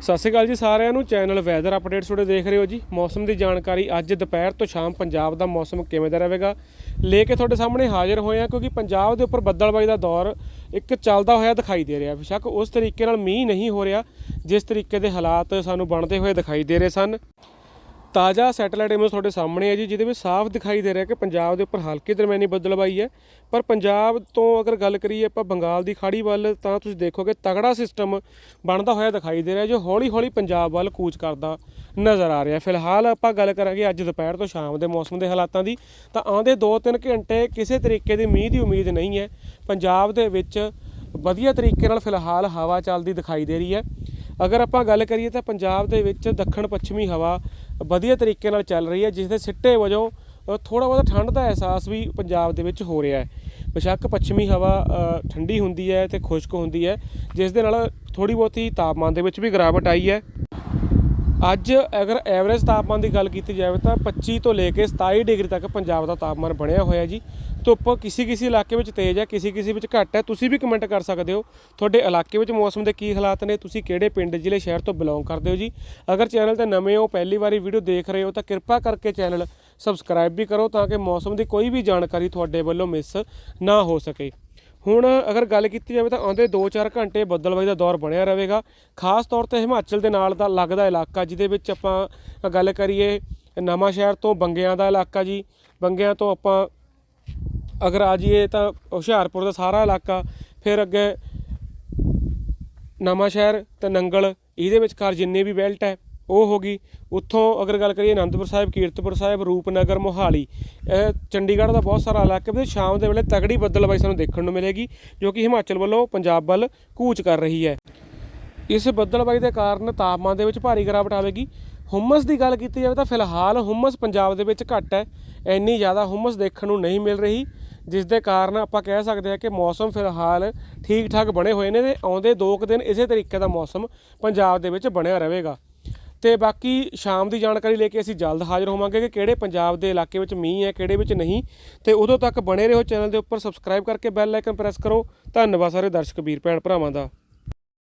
ਸਤਿ ਸ਼੍ਰੀ ਅਕਾਲ ਜੀ ਸਾਰਿਆਂ ਨੂੰ। ਚੈਨਲ ਵੈਦਰ ਅਪਡੇਟਸ ਤੁਹਾਡੇ ਦੇਖ ਰਹੇ ਹੋ ਜੀ। ਮੌਸਮ ਦੀ ਜਾਣਕਾਰੀ ਅੱਜ ਦੁਪਹਿਰ ਤੋਂ ਸ਼ਾਮ ਪੰਜਾਬ ਦਾ ਮੌਸਮ ਕਿਵੇਂ ਦਾ ਰਹੇਗਾ? ਲੈ ਕੇ ਤੁਹਾਡੇ ਸਾਹਮਣੇ ਹਾਜ਼ਰ ਹੋਏ ਹਾਂ ਕਿਉਂਕਿ ਪੰਜਾਬ ਦੇ ਉੱਪਰ ਬੱਦਲਬਾਈ ਦਾ ਦੌਰ ਇੱਕ ਚੱਲਦਾ ਹੋਇਆ ਦਿਖਾਈ ਦੇ ਰਿਹਾ। ਬੇਸ਼ੱਕ ਉਸ ਤਰੀਕੇ ਨਾਲ ਮੀਂਹ ਨਹੀਂ ਹੋ ਰਿਹਾ, ਜਿਸ ਤਰੀਕੇ ਦੇ ਹਾਲਾਤ ਸਾਨੂੰ ਬਣਦੇ ਹੋਏ ਦਿਖਾਈ ਦੇ ਰਹੇ ਸਨ। ਤਾਜ਼ਾ ਸੈਟੇਲਾਈਟ ਇਮੇਜ ਤੁਹਾਡੇ ਸਾਹਮਣੇ ਹੈ ਜੀ, ਜਿਹਦੇ ਵਿੱਚ ਸਾਫ਼ ਦਿਖਾਈ ਦੇ ਰਿਹਾ ਕਿ ਪੰਜਾਬ ਦੇ ਉੱਪਰ ਹਲਕੀ ਦਰਮਿਆਨੀ ਬੱਦਲਬਾਈ ਹੈ। ਪਰ ਪੰਜਾਬ ਤੋਂ ਅਗਰ ਗੱਲ ਕਰੀਏ ਆਪਾਂ ਬੰਗਾਲ ਦੀ ਖਾੜੀ ਵੱਲ, ਤਾਂ ਤੁਸੀਂ ਦੇਖੋਗੇ ਤਗੜਾ ਸਿਸਟਮ ਬਣਦਾ ਹੋਇਆ ਦਿਖਾਈ ਦੇ ਰਿਹਾ ਜੋ ਹੌਲੀ-ਹੌਲੀ ਪੰਜਾਬ ਵੱਲ ਕੂਚ ਕਰਦਾ ਨਜ਼ਰ ਆ ਰਿਹਾ। ਫਿਲਹਾਲ ਆਪਾਂ ਗੱਲ ਕਰਾਂਗੇ ਅੱਜ ਦੁਪਹਿਰ ਤੋਂ ਸ਼ਾਮ ਦੇ ਮੌਸਮ ਦੇ ਹਾਲਾਤਾਂ ਦੀ। ਤਾਂ ਆਉਂਦੇ 2-3 ਘੰਟੇ ਕਿਸੇ ਤਰੀਕੇ ਦੀ ਮੀਂਹ ਦੀ ਉਮੀਦ ਨਹੀਂ ਹੈ। ਪੰਜਾਬ ਦੇ ਵਿੱਚ ਵਧੀਆ ਤਰੀਕੇ ਨਾਲ ਫਿਲਹਾਲ ਹਵਾ ਚੱਲਦੀ ਦਿਖਾਈ ਦੇ ਰਹੀ ਹੈ। ਅਗਰ ਆਪਾਂ ਗੱਲ ਕਰੀਏ ਤਾਂ ਪੰਜਾਬ ਦੇ ਵਿੱਚ ਦੱਖਣ ਪੱਛਮੀ ਹਵਾ ਵਧੀਆ ਤਰੀਕੇ ਨਾਲ ਚੱਲ ਰਹੀ ਹੈ, ਜਿਸ ਦੇ ਸਿੱਟੇ ਵਜੋਂ ਥੋੜਾ ਬਹੁਤਾ ਠੰਡ ਦਾ ਅਹਿਸਾਸ ਵੀ ਪੰਜਾਬ ਦੇ ਵਿੱਚ ਹੋ ਰਿਹਾ ਹੈ। ਬੇਸ਼ੱਕ ਪੱਛਮੀ ਹਵਾ ਠੰਡੀ ਹੁੰਦੀ ਹੈ ਤੇ ਖੁਸ਼ਕ ਹੁੰਦੀ ਹੈ, ਜਿਸ ਦੇ ਨਾਲ ਥੋੜੀ ਬਹੁਤੀ ਤਾਪਮਾਨ ਦੇ ਵਿੱਚ ਵੀ ਗਿਰਾਵਟ ਆਈ ਹੈ। ਅੱਜ ਅਗਰ ਐਵਰੇਜ ਤਾਪਮਾਨ ਦੀ ਗੱਲ ਕੀਤੀ ਜਾਵੇ ਤਾਂ 25 ਤੋਂ ਲੈ ਕੇ 27 ਡਿਗਰੀ ਤੱਕ ਪੰਜਾਬ ਦਾ ਤਾਪਮਾਨ ਬਣਿਆ ਹੋਇਆ ਜੀ। ਧੁੱਪ ਕਿਸੇ ਕਿਸੇ ਇਲਾਕੇ ਵਿੱਚ ਤੇਜ਼ ਹੈ, ਕਿਸੇ ਕਿਸੇ ਵਿੱਚ ਘੱਟ ਹੈ। ਤੁਸੀਂ ਵੀ ਕਮੈਂਟ ਕਰ ਸਕਦੇ ਹੋ। ਤੁਹਾਡੇ ਇਲਾਕੇ ਵਿੱਚ ਮੌਸਮ ਦੇ ਕੀ ਹਾਲਾਤ ਨੇ, ਤੁਸੀਂ ਕਿਹੜੇ ਪਿੰਡ, ਜ਼ਿਲ੍ਹੇ, ਸ਼ਹਿਰ ਤੋਂ ਬਿਲੋਂਗ ਕਰਦੇ ਹੋ ਜੀ। ਅਗਰ ਚੈਨਲ ਤੇ ਨਵੇਂ ਹੋ, ਪਹਿਲੀ ਵਾਰੀ ਵੀਡੀਓ ਦੇਖ ਰਹੇ ਹੋ ਤਾਂ ਕਿਰਪਾ ਕਰਕੇ ਚੈਨਲ ਸਬਸਕ੍ਰਾਈਬ ਵੀ ਕਰੋ ਤਾਂ ਕਿ ਮੌਸਮ ਦੀ ਕੋਈ ਵੀ ਜਾਣਕਾਰੀ ਤੁਹਾਡੇ ਵੱਲੋਂ ਮਿਸ ਨਾ ਹੋ ਸਕੇ। ਹੁਣ ਅਗਰ ਗੱਲ ਕੀਤੀ ਜਾਵੇ ਤਾਂ ਆਉਂਦੇ 2-4 ਘੰਟੇ ਬੱਦਲਬਾਈ ਦਾ ਦੌਰ ਬਣਿਆ ਰਹੇਗਾ। ਖਾਸ ਤੌਰ ਤੇ ਹਿਮਾਚਲ ਦੇ ਨਾਲ ਦਾ ਲੱਗਦਾ ਇਲਾਕਾ, ਜਿਹਦੇ ਵਿੱਚ ਆਪਾਂ ਗੱਲ ਕਰੀਏ ਨਵਾਂ ਸ਼ਹਿਰ ਤੋਂ ਬੰਗਿਆਂ ਦਾ ਇਲਾਕਾ ਜੀ। ਬੰਗਿਆਂ ਤੋਂ ਆਪਾਂ ਅਗਰ ਆ ਜਾਈਏ ਤਾਂ ਹੁਸ਼ਿਆਰਪੁਰ ਦਾ ਸਾਰਾ ਇਲਾਕਾ, ਫਿਰ ਅੱਗੇ ਨਵਾਂ ਸ਼ਹਿਰ ਤੇ ਨੰਗਲ, ਇਹਦੇ ਵਿਚਕਾਰ ਜਿੰਨੇ ਵੀ ਬੈਲਟ ਹੈ ਉਹ ਹੋ ਗਈ। ਉੱਥੋਂ ਅਗਰ ਗੱਲ ਕਰੀਏ ਅਨੰਦਪੁਰ ਸਾਹਿਬ, ਕੀਰਤਪੁਰ ਸਾਹਿਬ, ਰੂਪਨਗਰ, ਮੋਹਾਲੀ, ਇਹ ਚੰਡੀਗੜ੍ਹ ਦਾ ਬਹੁਤ ਸਾਰਾ ਇਲਾਕਾ ਵੀ ਸ਼ਾਮ ਦੇ ਵੇਲੇ ਤਗੜੀ ਬੱਦਲਬਾਈ ਸਾਨੂੰ ਦੇਖਣ ਨੂੰ ਮਿਲੇਗੀ, ਜੋ ਕਿ ਹਿਮਾਚਲ ਵੱਲੋਂ ਪੰਜਾਬ ਵੱਲ ਕੂਚ ਕਰ ਰਹੀ ਹੈ। ਇਸ ਬੱਦਲਬਾਈ ਦੇ ਕਾਰਨ ਤਾਪਮਾਨ ਦੇ ਵਿੱਚ ਭਾਰੀ ਗਿਰਾਵਟ ਆਵੇਗੀ। ਹੁਮਸ ਦੀ ਗੱਲ ਕੀਤੀ ਜਾਵੇ ਤਾਂ ਫਿਲਹਾਲ ਹੁਮਸ ਪੰਜਾਬ ਦੇ ਵਿੱਚ ਘੱਟ ਹੈ। ਇੰਨੀ ਜ਼ਿਆਦਾ ਹੁਮਸ ਦੇਖਣ ਨੂੰ ਨਹੀਂ ਮਿਲ ਰਹੀ, ਜਿਸ ਦੇ ਕਾਰਨ ਆਪਾਂ ਕਹਿ ਸਕਦੇ ਹਾਂ ਕਿ ਮੌਸਮ ਫਿਲਹਾਲ ਠੀਕ ਠਾਕ ਬਣੇ ਹੋਏ ਨੇ ਤੇ ਆਉਂਦੇ 2 ਕੁ ਦਿਨ ਇਸੇ ਤਰੀਕੇ ਦਾ ਮੌਸਮ ਪੰਜਾਬ ਦੇ ਵਿੱਚ ਬਣਿਆ ਰਹੇਗਾ। ਤੇ ਬਾਕੀ ਸ਼ਾਮ ਦੀ ਜਾਣਕਾਰੀ ਲੈ ਕੇ ਅਸੀਂ ਜਲਦ ਹਾਜ਼ਰ ਹੋਵਾਂਗੇ ਕਿ ਕਿਹੜੇ ਪੰਜਾਬ ਦੇ ਇਲਾਕੇ ਵਿੱਚ ਮੀਂਹ ਹੈ, ਕਿਹੜੇ ਵਿੱਚ ਨਹੀਂ। ਤੇ ਉਦੋਂ ਤੱਕ ਬਣੇ ਰਹੋ ਚੈਨਲ ਦੇ ਉੱਪਰ, ਸਬਸਕ੍ਰਾਈਬ ਕਰਕੇ ਬੈਲ ਆਈਕਨ ਪ੍ਰੈਸ ਕਰੋ। ਧੰਨਵਾਦ ਸਾਰੇ ਦਰਸ਼ਕ ਵੀਰ, ਭੈਣ ਭਰਾਵਾਂ ਦਾ।